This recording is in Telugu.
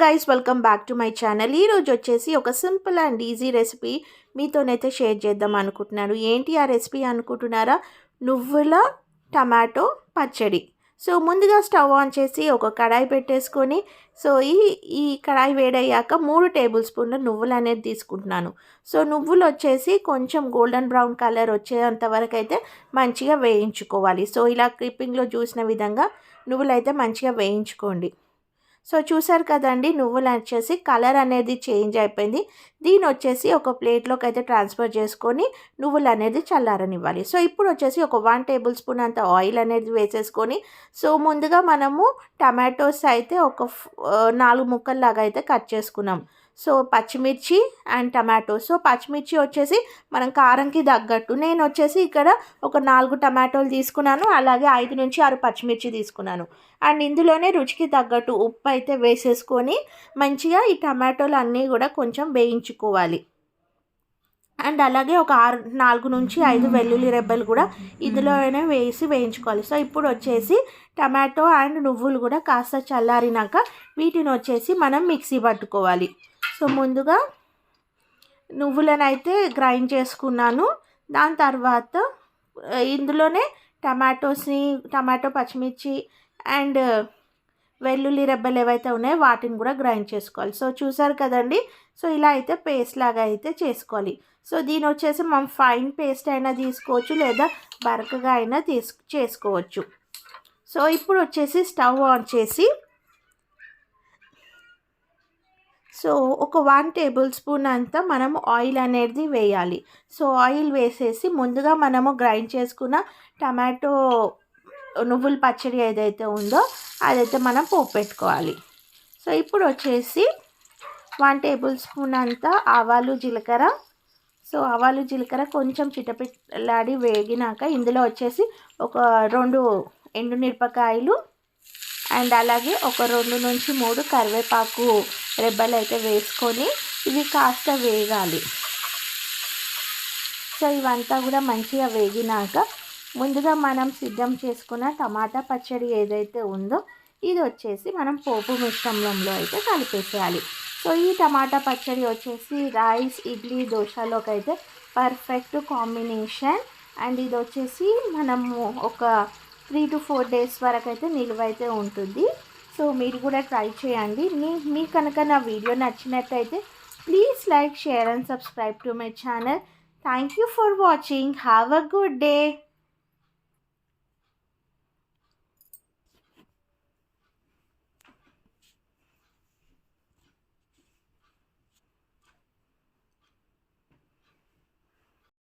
Guys welcome back to my channel ఈరోజు వచ్చేసి ఒక సింపుల్ అండ్ ఈజీ రెసిపీ మీతోనైతే షేర్ చేద్దాం అనుకుంటున్నాను. ఏంటి ఆ రెసిపీ అనుకుంటున్నారా? నువ్వుల టమాటో పచ్చడి. సో ముందుగా స్టవ్ ఆన్ చేసి ఒక కడాయి పెట్టేసుకొని సో ఈ ఈ కడాయి వేడయ్యాక మూడు టేబుల్ స్పూన్ల నువ్వులు అనేది తీసుకుంటున్నాను. సో నువ్వులు వచ్చేసి కొంచెం గోల్డెన్ బ్రౌన్ కలర్ వచ్చేంత వరకు అయితే మంచిగా వేయించుకోవాలి. సో ఇలా క్లిప్పింగ్లో చూసిన విధంగా నువ్వులు అయితే మంచిగా వేయించుకోండి. సో చూసారు కదండి నువ్వులు వచ్చేసి కలర్ అనేది చేంజ్ అయిపోయింది. దీని వచ్చేసి ఒక ప్లేట్లోకి అయితే ట్రాన్స్ఫర్ చేసుకొని నువ్వులు అనేది చల్లారనివ్వాలి. సో ఇప్పుడు వచ్చేసి ఒక వన్ టేబుల్ స్పూన్ అంత ఆయిల్ అనేది వేసేసుకొని సో ముందుగా మనము టమాటోస్ అయితే ఒక నాలుగు ముక్కల్లాగా అయితే కట్ చేసుకున్నాం. సో పచ్చిమిర్చి అండ్ టమాటో. సో పచ్చిమిర్చి వచ్చేసి మనం కారంకి తగ్గట్టు. నేను వచ్చేసి ఇక్కడ ఒక నాలుగు టమాటోలు తీసుకున్నాను. అలాగే ఐదు నుంచి ఆరు పచ్చిమిర్చి తీసుకున్నాను. అండ్ ఇందులోనే రుచికి తగ్గట్టు ఉప్పు అయితే వేసేసుకొని మంచిగా ఈ టమాటోలు అన్నీ కూడా కొంచెం వేయించుకోవాలి. అండ్ అలాగే ఒక ఆరు నాలుగు నుంచి ఐదు వెల్లుల్లి రెబ్బలు కూడా ఇందులోనే వేసి వేయించుకోవాలి. సో ఇప్పుడు వచ్చేసి టమాటో అండ్ నువ్వులు కూడా కాస్త చల్లారినాక వీటిని వచ్చేసి మనం మిక్సీ పట్టుకోవాలి. సో ముందుగా నువ్వులను అయితే గ్రైండ్ చేసుకున్నాను. దాని తర్వాత ఇందులోనే టమాటోస్ని టమాటో పచ్చిమిర్చి అండ్ వెల్లుల్లి రెబ్బలు ఏవైతే ఉన్నాయో వాటిని కూడా గ్రైండ్ చేసుకోవాలి. సో చూసారు కదండి? సో ఇలా అయితే పేస్ట్ లాగా అయితే చేసుకోవాలి. సో దీని వచ్చేసి మనం ఫైన్ పేస్ట్ అయినా తీసుకోవచ్చు లేదా బరకగా అయినా తీసు చేసుకోవచ్చు. సో ఇప్పుడు వచ్చేసి స్టవ్ ఆన్ చేసి సో ఒక వన్ టేబుల్ స్పూన్ అంతా మనం ఆయిల్ అనేది వేయాలి. సో ఆయిల్ వేసేసి ముందుగా మనము గ్రైండ్ చేసుకున్న టమాటో నువ్వుల పచ్చడి ఏదైతే ఉందో అదైతే మనం పోపు పెట్టుకోవాలి. సో ఇప్పుడు వచ్చేసి వన్ టేబుల్ స్పూన్ అంతా ఆవాలు జీలకర్ర. సో ఆవాలు జీలకర్ర కొంచెం చిటపిట్లాడి వేగినాక ఇందులో వచ్చేసి ఒక రెండు ఎండు మిరపకాయలు అండ్ అలాగే ఒక రెండు నుంచి మూడు కరివేపాకు రెబ్బలు అయితే వేసుకొని ఇవి కాస్త వేగాలి. సో ఇవంతా కూడా మంచిగా వేగినాక ముందుగా మనం సిద్ధం చేసుకున్న టమాటా పచ్చడి ఏదైతే ఉందో ఇది వచ్చేసి మనం పోపు మిశ్రమంలో అయితే కలిపేసేయాలి. సో ఈ టమాటా పచ్చడి వచ్చేసి రైస్ ఇడ్లీ దోశలోకి అయితే పర్ఫెక్ట్ కాంబినేషన్. అండ్ ఇది వచ్చేసి మనము ఒక త్రీ టు ఫోర్ డేస్ వరకు అయితే నిలువ అయితే ఉంటుంది. సో మీరు కూడా ట్రై చేయండి. మీ మీ కనుక నా వీడియో నచ్చినట్టయితే please like share and subscribe to my channel. Thank you for watching. Have a good day